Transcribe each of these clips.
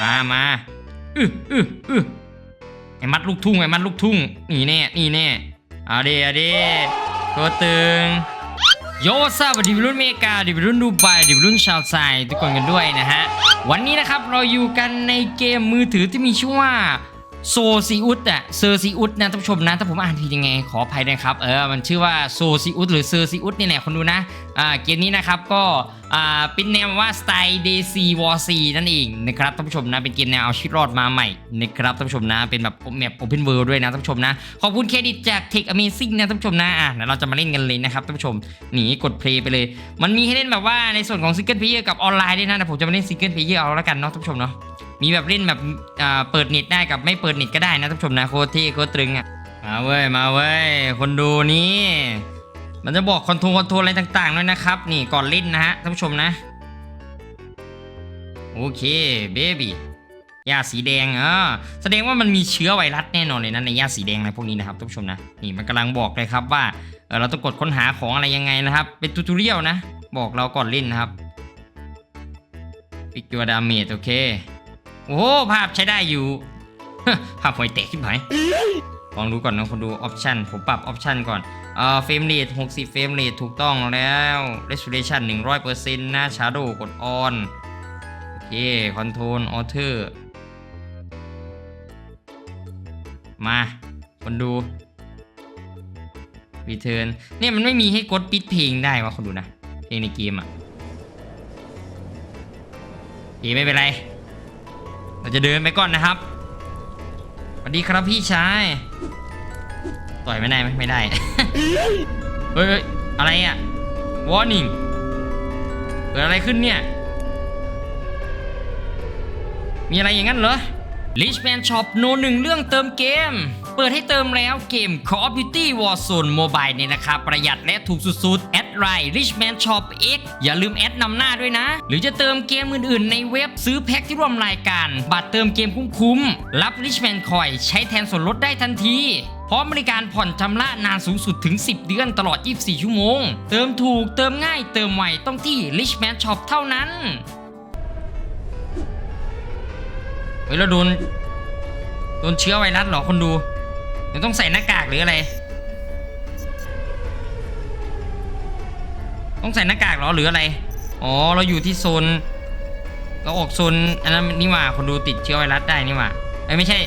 มามาอื้ออื้ออื้อไอ้มัดลูกทุ่งไอ้มัดลูกทุ่งนี่แน่นี่แน่เอาเดเอาเดตัวตึงโยซาบดีวิรุ่นเมกาดีวิรุ่นดูไบดีวิรุ่นชาวไซทุกคนกันด้วยนะฮะ วันนี้นะครับเราอยู่กันในเกมมือถือที่มีชื่อว่า โซซีอุสอะเซอร์ซีอุสนะท่านผู้ชมนะถ้าผมอ่านผิดยังไงขออภัยนะครับเออมันชื่อว่าโซซีอุสหรือเซอร์ซีอุสนี่แหละคนดูนะอ่าเกมนี้นะครับก็อ่าเป็นแนวว่าสไตล์ DC War C นั่นเองนะครับท่านผู้ชมนะเป็นเกมแนวเอาชีวิตรอดมาใหม่นะครับท่านผู้ชมนะเป็นแบบแมป Open World ด้วยนะท่านผู้ชมนะขอบคุณเครดิตจาก Tech Amazing นะท่านผู้ชมนะอะเดี๋ยวเราจะมาเล่นกันเลยนะครับท่านผู้ชมหนีกดเพลย์ไปเลย มันมีให้เล่นแบบว่าในส่วนของซิงเกิลเพลเยอร์กับออนไลน์ด้วยนะแต่ผมจะมาเล่นซิงเกิลเพลเยอร์เอาแล้วกันเนาะท่านผู้ชมเนาะ มีแบบเล่นแบบอ่าเปิดเน็ตได้กับไม่เปิดเน็ตก็ได้นะท่านผู้ชมนะโคตรเท่โคตรตรึงอะมาเว้ยมาเว้ยคนดูนี่มันจะบอกคอนโทรลคอนโทรลอะไรต่างๆด้วยนะครับ นี่ก่อนเล่นนะฮะท่านผู้ชมนะโอเคเบบี้ยาสีแดงอ่าแสดงว่ามันมีเชื้อไวรัสแน่นอนเลยนะในยาสีแดงอะไรพวกนี้นะครับท่านผู้ชมนะนี่มันกำลังบอกเลยครับว่าเออเราต้องกดค้นหาของอะไรยังไงนะครับ เป็นทูต o เรียลนะ บอกเราก่อนเล่นนะครับปิกตัวดาเมจโอเค โอ้ภาพใช้ได้อยู่ ภาพหอยแตกขึ้นไหมลองดูก่อนนะคนดูออปชันผมปรับออปชันก่อนเอ่อเฟรมเรท60 เฟรมเรทถูกต้องแล้ว resolution 100%นะ shadow กด on โอเค control author มาคนดู return เนี่ยมันไม่มีให้กดปิดเพลงได้วะคนดูนะ เพลงในเกมอะอเคไม่เป็นไร เราจะเดินไปก่อนนะครับสวัสดีครับพี่ชายต่อยไม่ได้ไหมไม่ได้ เฮ้ยเฮ้ยอะไรอะ warning เกิดอะไรขึ้นเนี่ย มีอะไรอย่างนั้นเหรอ Richman Shop โนหนึ่งเรื่องเติมเกม เปิดให้เติมแล้วเกม Call of Duty Warzone Mobile เนี่ยนะครับ ประหยัดและถูกสุดๆ แอดไลน์ Richman Shop X อย่าลืมแอดนำหน้าด้วยนะ หรือจะเติมเกมอื่นๆ ในเว็บซื้อแพ็คที่ร่วมรายการ บัตรเติมเกมคุ้มๆ รับ Richman Coin ใช้แทนส่วนลดได้ทันทีพร้อมบริการผ่อนชำระนานสูงสุดถึง 10 เดือนตลอด 24 ชั่วโมง เติมถูกเติมง่ายเติมไวต้องที่ Richman Shop เท่านั้น เฮ้ยเราโดน โดนเชื้อไวรัสเหรอคนดู เดี๋ยวต้องใส่หน้ากากหรืออะไร ต้องใส่หน้ากากเหรอหรืออะไร อ๋อ เราอยู่ที่โซน เราออกโซนอันนั้นนี่หว่า คนดูติดเชื้อไวรัสได้นี่หว่าไอ้ไม่ใช่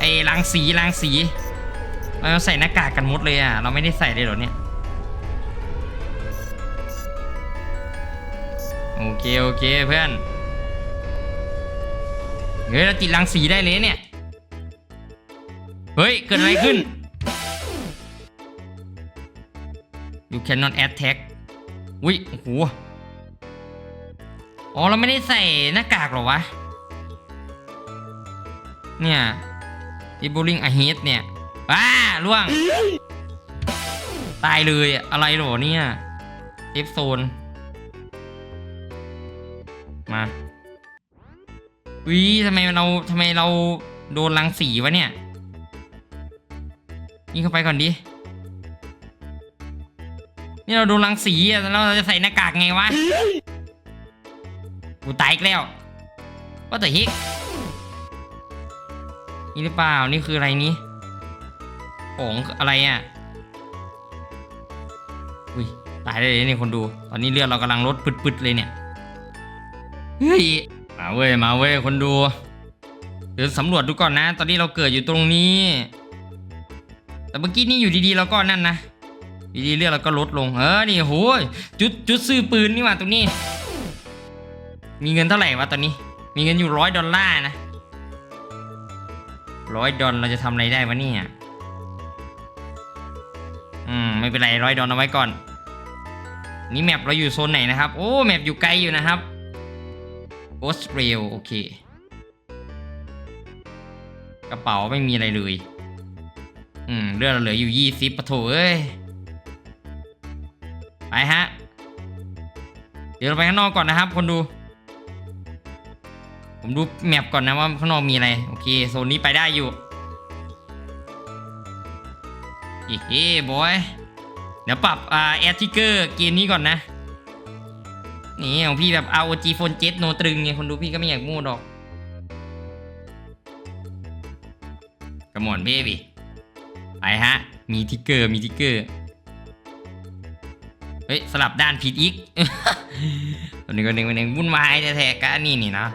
ไอ้รังสีรังสี เราใส่หน้ากากกันมดเลยอะ เราไม่ได้ใส่เลยหรอเนี่ย โอเค โอเคเพื่อน เฮ้ยเราติดรังสีได้เลยเนี่ย เฮ้ย เกิดอะไรขึ้น you cannot attack อุ้ยโอ้โหอ๋อเราไม่ได้ใส่หน้ากากหรอวะ เนี่ยอีบูลิงอะเฮดเนี่ยว้าล่วง ตายเลยอะอะไรหรอเนี่ยเซฟโซน มาวิทำไมเราทำไมเราโดนรังสีวะเนี่ย ยิงเข้าไปก่อนดิ นี่เราดนรังสีอะแล้วเราจะใส่หน้ากากไงวะ กูตายอีกแล้วว่าแต่ฮิกนี่หรือเปล่า นี่คืออะไรนี้ของอะไรอะ อุ้ย ตายได้เลยเนี่ยคนดู ตอนนี้เลือดเรากำลังลดปึดๆเลยเนี่ย เฮ้ย มาเว้ย มาเว้ย คนดู เดี๋ยวสำรวจดูก่อนนะ ตอนนี้เราเกิดอยู่ตรงนี้ แต่เมื่อกี้นี่อยู่ดีๆเราก็นั่นนะอยู่ดีๆเลือดเราก็ลดลงเออนี่โหจุดจุดซื้อปืนนี่หว่าตรงนี้ มีเงินเท่าไหร่วะตอนนี้ มีเงินอยู่ร้อยดอลลาร์นะร้อยดอลเราจะทำอะไรได้วะเนี่ยอืมไม่เป็นไรร้อยดอลเอาไว้ก่อน นี่แมปเราอยู่โซนไหนนะครับโอ้แมปอยู่ไกลอยู่นะครับโอสเรลโอเค กระเป๋าไม่มีอะไรเลย อืมเลือดเราเหลืออยู่ยี่สิบปะโถเอ้ย ไปฮะ เดี๋ยวเราไปข้างนอกก่อนนะครับ คนดู ผมดูแมปก่อนนะว่าข้างนอกมีอะไร โอเคโซนนี้ไปได้อยู่อีเฮ้บอย เดี๋ยวปรับอ่าแอร์ทิกเกอร์เกมนี้ก่อนนะ นี่ของพี่แบบ ROG Phone 7โนตรึงไงคนดูพี่ก็ไม่อยากมูดหรอกกระม่อนเบบี้ ไปฮะ มีทิกเกอร์มีทิกเกอร์ เฮ้ย สลับด้านผิดอีกตัวนี้ก็หนึ่งเป็นหนึ่งวุ่นวายแท้ๆกันนี่นี่นะ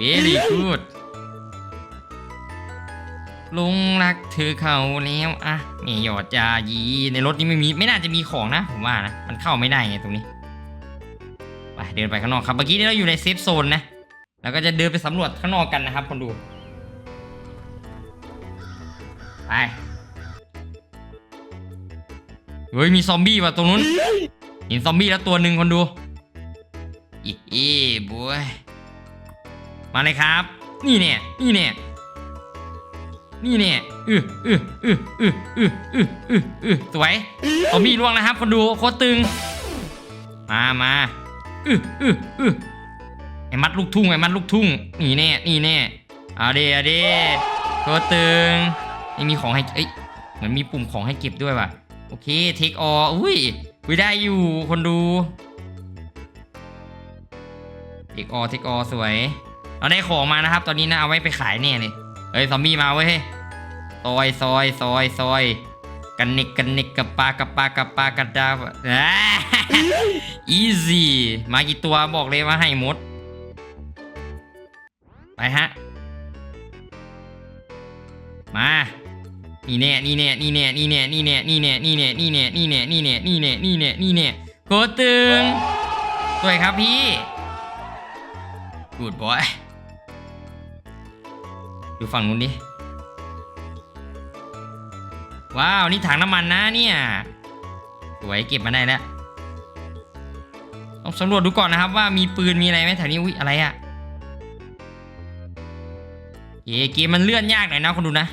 very good ลุงรักเธอเขาแล้วอะไม่หยอดยายีในรถนี้ไม่มีไม่น่าจะมีของนะผมว่านะมันเข้าไม่ได้ไงตรงนี้ไปเดินไปข้างนอกครับเมื่อกี้นี้เราอยู่ในเซฟโซนนะแล้วก็จะเดินไปสำรวจข้างนอกกันนะครับคนดู ไป เฮ้ย มีซอมบี้ว่ะตรงนู้น เห็นซอมบี้แล้วตัวหนึ่งคนดู อีอีบวยมาเลยครับ นี่เนี่ย นี่เนี่ย นี่เนี่ยอืออืออืออืออืออืออืออือสวยซอมบี้ล่วงนะครับ คนดูโคตรตึง มามาอืออืออือไอ้มัดลูกทุ่งไอ้มัดลูกทุ่ง นี่แน่ นี่แน่ เอาเดเอาเดตัวตึง ไม่มีของให้เอ้ยเหมือนมีปุ่มของให้เก็บด้วยว่ะ โอเคเทคอออุ้ยอุ้ยได้อยู่คนดูเทคออเทคออสวย เราได้ของมานะครับ ตอนนี้นะเอาไว้ไปขายแน่เลยเฮ้ยซอมบี้มาเว้ยซอยซอยซอยซอยกันนิกกันนิกกับปลากับปลากับปลากับดาวอีซี่มากี่ตัวบอกเลยว่าให้หมด ไปฮะ มา นี่แน่นี่แน่นี่แน่นี่แน่นี่แน่นี่แน่นี่แน่นี่แน่นี่แน่นี่แน่นี่แน่นี่แน่นี่แน่โคตรตึงสวยครับพี่ good boy ดูฝั่งนู้นดิว้าวนี่ถังน้ำมันนะเนี่ยสวยเก็บมาได้แล้วต้องสำรวจดูก่อนนะครับว่ามีปืนมีอะไรไหมแถวนี้อุ้ยอะไรอะเกเกมมันเลื่อนยากหน่อยนะคนดูนะ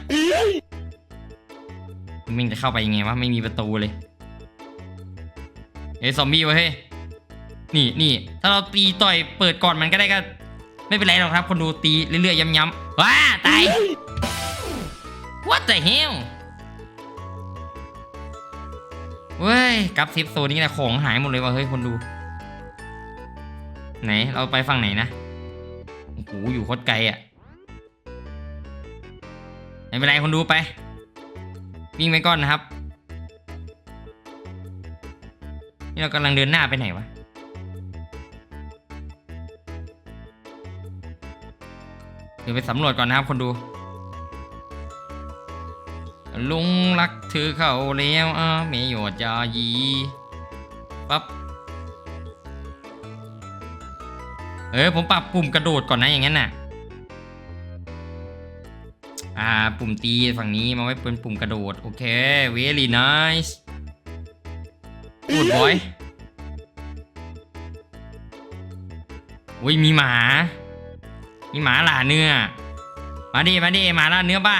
มึงจะเข้าไปยังไงวะไม่มีประตูเลยเฮ้ยซอมบี้วะเฮ้ยนี่นี่ถ้าเราตีต่อยเปิดก่อนมันก็ได้ก็ ไม่เป็นไรหรอกครับ คนดูตีเรื่อยๆย้ำๆว้าตาย What the hell เว้ยกับเซฟโซนนี้แหละของหายหมดเลยว่ะเฮ้ยคนดู ไหนเราไปฝั่งไหนนะโอ้โหอยู่โคตรไกลอะไม่เป็นไรคนดูไป วิ่งไปก่อนนะครับ นี่เรากำลังเดินหน้าไปไหนวะ เดี๋ยวไปสำรวจก่อนนะครับคนดู ลุงรักเธอเขาแล้วอะไม่หยดยายีปั๊บเออผมปรับปุ่มกระโดดก่อนนะอย่างนั้นน่ะ อ่าปุ่มตีฝั่งนี้มาไว้เป็นปุ่มกระโดด โอเค very nice good boy อุ้ยมีหมา มีหมาหล่าเนื้อ มาดิ มาดิหมาล่าเนื้อบ้า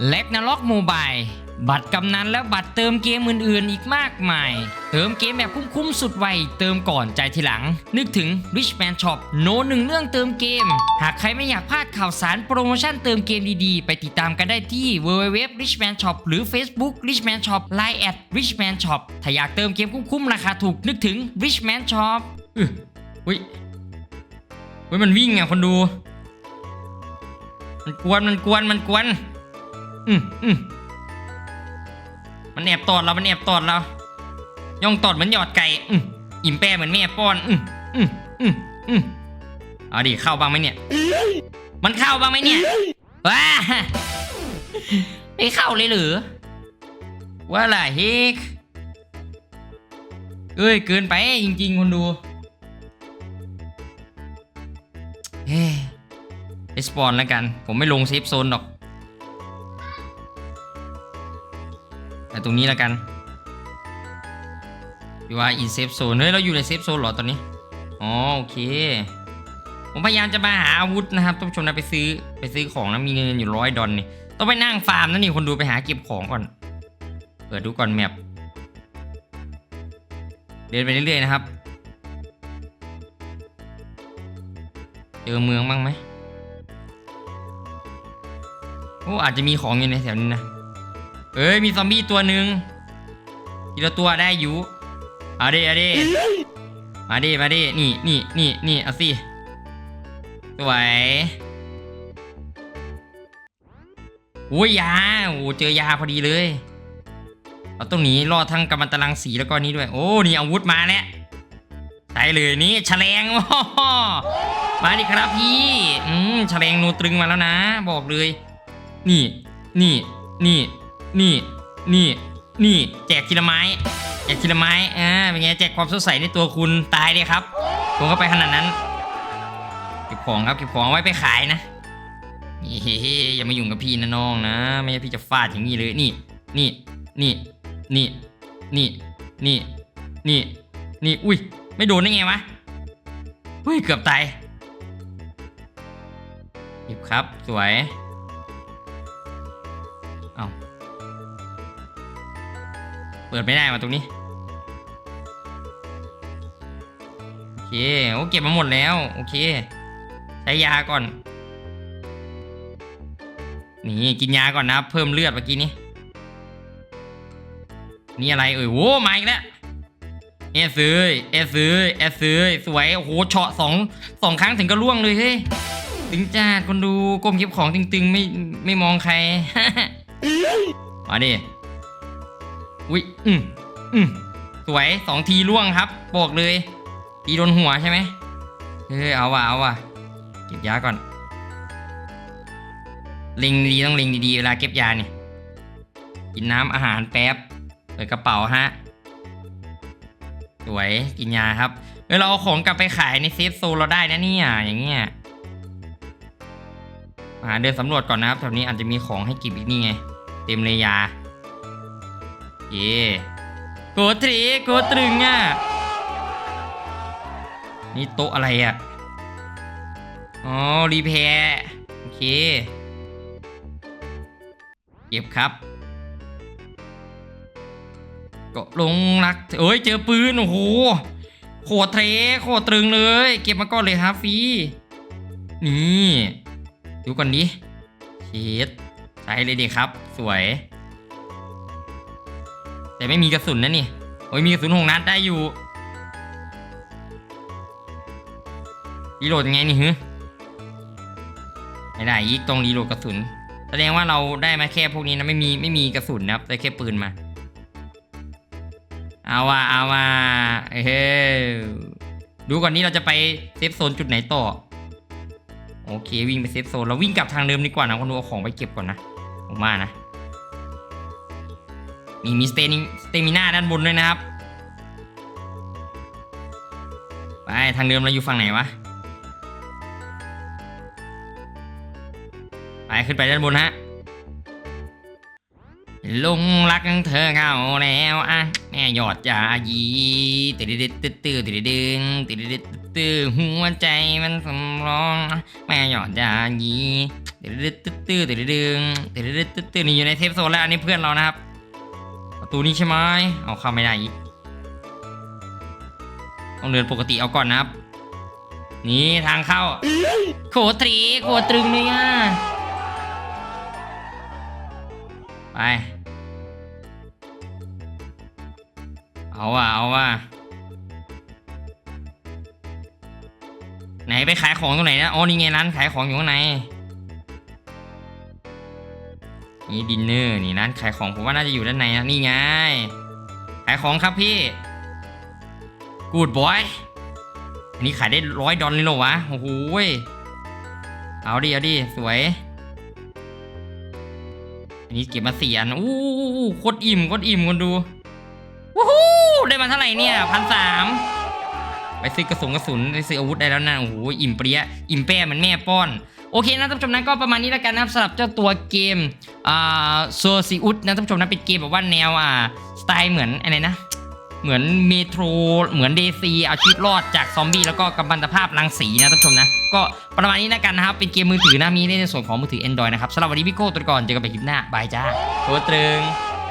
Ragnarok Mobile บัตรกำนันและบัตรเติมเกมอื่นๆ อีกมากมาย เติมเกมแบบคุ้มๆสุดไว เติมก่อนใจทีหลัง นึกถึง Richman Shop โนหนึ่งเรื่องเติมเกม หากใครไม่อยากพลาดข่าวสารโปรโมชั่นเติมเกมดีๆ ไปติดตามกันได้ที่ www richman shop หรือ Facebook richman shop line at richman shop ถ้าอยากเติมเกมคุ้มๆราคาถูกนึกถึง richman shop อุ้ยอุ้ยมันวิ่งอะคนดู มันกวนมันกวนมันกวน อืมอืมมันแอบตอดเรา มันแอบตอดเรา ย่องตอดเหมือนหยอดไก่ อืมอิ่มแป้เหมือนแม่ป้อน อืมอืมอืมอืมเอาดิเข้าบ้างไหมเนี่ย มันเข้าบ้างไหมเนี่ย ว้า ไม่เข้าเลยหรือ ว่าล่ะเฮกเอ้ยเกินไปจริงๆคนดูเฮ้ไปสปอนแล้วกัน ผมไม่ลงเซฟโซนหรอก แต่ตรงนี้แล้วกันอยู่ว่าอินเซฟโซนเฮ้ยเราอยู่ในเซฟโซนเหรอตอนนี้ อ๋อโอเค ผมพยายามจะมาหาอาวุธนะครับท่านผู้ชมนะไปซื้อไปซื้อของนะมีเงินอยู่ร้อยดอลนี่ต้องไปนั่งฟาร์มนะนี่คนดูไปหาเก็บของก่อน เปิดดูก่อนแมปเดินไปเรื่อยๆนะครับ เจอเมืองบ้างไหมโอ้อาจจะมีของอยู่ในแถวนี้นะ เอ้ยมีซอมบี้ตัวหนึ่งทีละตัวได้อยู่เอาดิเอาดิมาดิมาดินี่นี่นี่นี่เอาสิสวยโอ้ยยาโอ้เจอยาพอดีเลยเราต้องหนีรอดทั้งกัมมันตรังสีแล้วก็นี้ด้วย โอ้นี่อาวุธมาแล้วใช่เลยนี่แฉลงมาดิครับพี่อืมแฉลงนูตรึงมาแล้วนะ บอกเลย นี่นี่นี่ นี่ นี่ นี่แจกทีละไม้แจกทีละไม้อ่าเป็นไงแจกความสดใสในตัวคุณตายเลยครับตรงเข้าไปขนาดนั้น เก็บของครับเก็บของไว้ไปขายนะเฮ้ยอย่ามายุ่งกับพี่นะน้องนะ ไม่งั้นพี่จะฟาดอย่างนี้เลยนี่ นี่ นี่ นี่ นี่ นี่ นี่ นี่ อุ้ย ไม่โดนได้ไงวะเฮ้ยเกือบตายหยิบครับสวย เอา ปิดไม่ได้มาตรงนี้โอเคโอ้เก็บมาหมดแล้วโอเค ใช้ยาก่อน นี่กินยาก่อนนะเพิ่มเลือดเมื่อกี้นี้นี่อะไรเอ่ยโว้มาอีกแล้วเอสเอ้ยเอสเอ้ยเอสเอ้ยสวยโอ้โหเฉาะสองสองครั้งถึงก็ล่วงเลยเฮ้ยถึงจ้าคนดูก้มเก็บของตึงๆ ไม่ไม่มองใครมาดิ อุ้ยอืมอืมสวยสองทีล่วงครับบอกเลยตีโดนหัวใช่ไหมเฮ้ยเอาว่ะเอาว่ะเก็บยาก่อนเล็งดีต้องเล็งดีๆเวลาเก็บยาเนี่ยกินน้ำอาหารแป๊บเปิดกระเป๋าฮะสวยกินยาครับเออเราเอาของกลับไปขายในเซฟโซนเราได้นะเนี่ยอย่างเงี้ยหาเดินสำรวจก่อนนะครับแถวนี้อาจจะมีของให้เกิบอีกนี่ไง เต็มเลยยา เย่โกตรีโกตรึงอะ นี่โต๊ะอะไรอะ อ๋อ รีแพร์โอเค เก็บครับ ก็ลงรักเอ้ย เจอปืน โอ้โห โคตรเทโคตรตรึงเลย เก็บมาก่อนเลยครับฟีนี่ ดูก่อนดิเชีดใช้เลยดีครับ สวย แต่ไม่มีกระสุนนะนี่โอ้ยมีกระสุนหกนัดได้อยู่รีโหลดยังไงนี่ฮึไม่ได้อีกตรงรีโหลดกระสุน แสดงว่าเราได้มาแค่พวกนี้นะไม่มีไม่มีกระสุนนะครับได้แค่ปืนมา เอาว่าเอาว่าเฮ้ยดูก่อนนี้เราจะไปเซฟโซนจุดไหนต่อ โอเควิ่งไปเซฟโซนเราวิ่งกลับทางเดิมดีกว่านะคนดูเอาของไปเก็บก่อนนะผมว่านะ มีมีสเตนิสเตมิน่าด้านบนด้วยนะครับ ไปทางเดิมเราอยู่ฝั่งไหนวะ ไปขึ้นไปด้านบนฮะลงรักเธอเข้าแล้วอะแม่หยอดยายีติดดิดตื้อตื้อติดดึงติดดิดตื้อหัวใจมันสำรองแม่หยอดยายีติดดิดตื้อติดดึงติดดิดตื้อนี่อยู่ในเทปโซนแล้วอันนี้เพื่อนเรานะครับ ตูนี้ใช่ไหมเอาเข้าไม่ได้อีกต้องเดินปกติเอาก่อนนะครับ นี่ทางเข้า โคตรีโคตรึงเลยอะ ไป เอาว่ะเอาว่ะไหนไปขายของตรงไหนนะ อ๋อ นี่ไงร้านขายของอยู่ข้างใน นี่ดินเนอร์นี่ร้านขายของผมว่าน่าจะอยู่ด้านในนะนี่ไงขายของครับพี่กูดบอยอันนี้ขายได้ร้อยดอลเลยเหรอวะโอ้โหเอาดิเอาดิสวย อันนี้เก็บมาสี่อันอู้โคตรอิ่มโคตรอิ่มคนดูวู้ฮู้ได้มาเท่าไหร่เนี่ยพันสามไปซื้อกระสุนกระสุนไปซื้ออาวุธได้แล้วนะโอ้โหอิ่มเปรี้ยอิ่มแป้เหมันแม่ป้อน โอเคนะท่านผู้ชมนะก็ประมาณนี้แล้วกันนะครับสำหรับเจ้าตัวเกมอ่าโซซิอุสนะท่านผู้ชมนะเป็นเกมแบบว่าแนวอ่าสไตล์เหมือนอะไรนะ เหมือนเมโทรเหมือนเดซีเอาชีวิตรอดจากซอมบี้แล้วก็กำบันตภาพรังสีนะท่านผู้ชมนะก็ประมาณนี้แล้วกันนะครับเป็นเกมมือถือนะมีในส่วนของมือถือ Android นะครับสำหรับวันนี้พี่โก้ตัวก่อนเจอกันใหม่คลิปหน้าบายจ้าตัวตรึง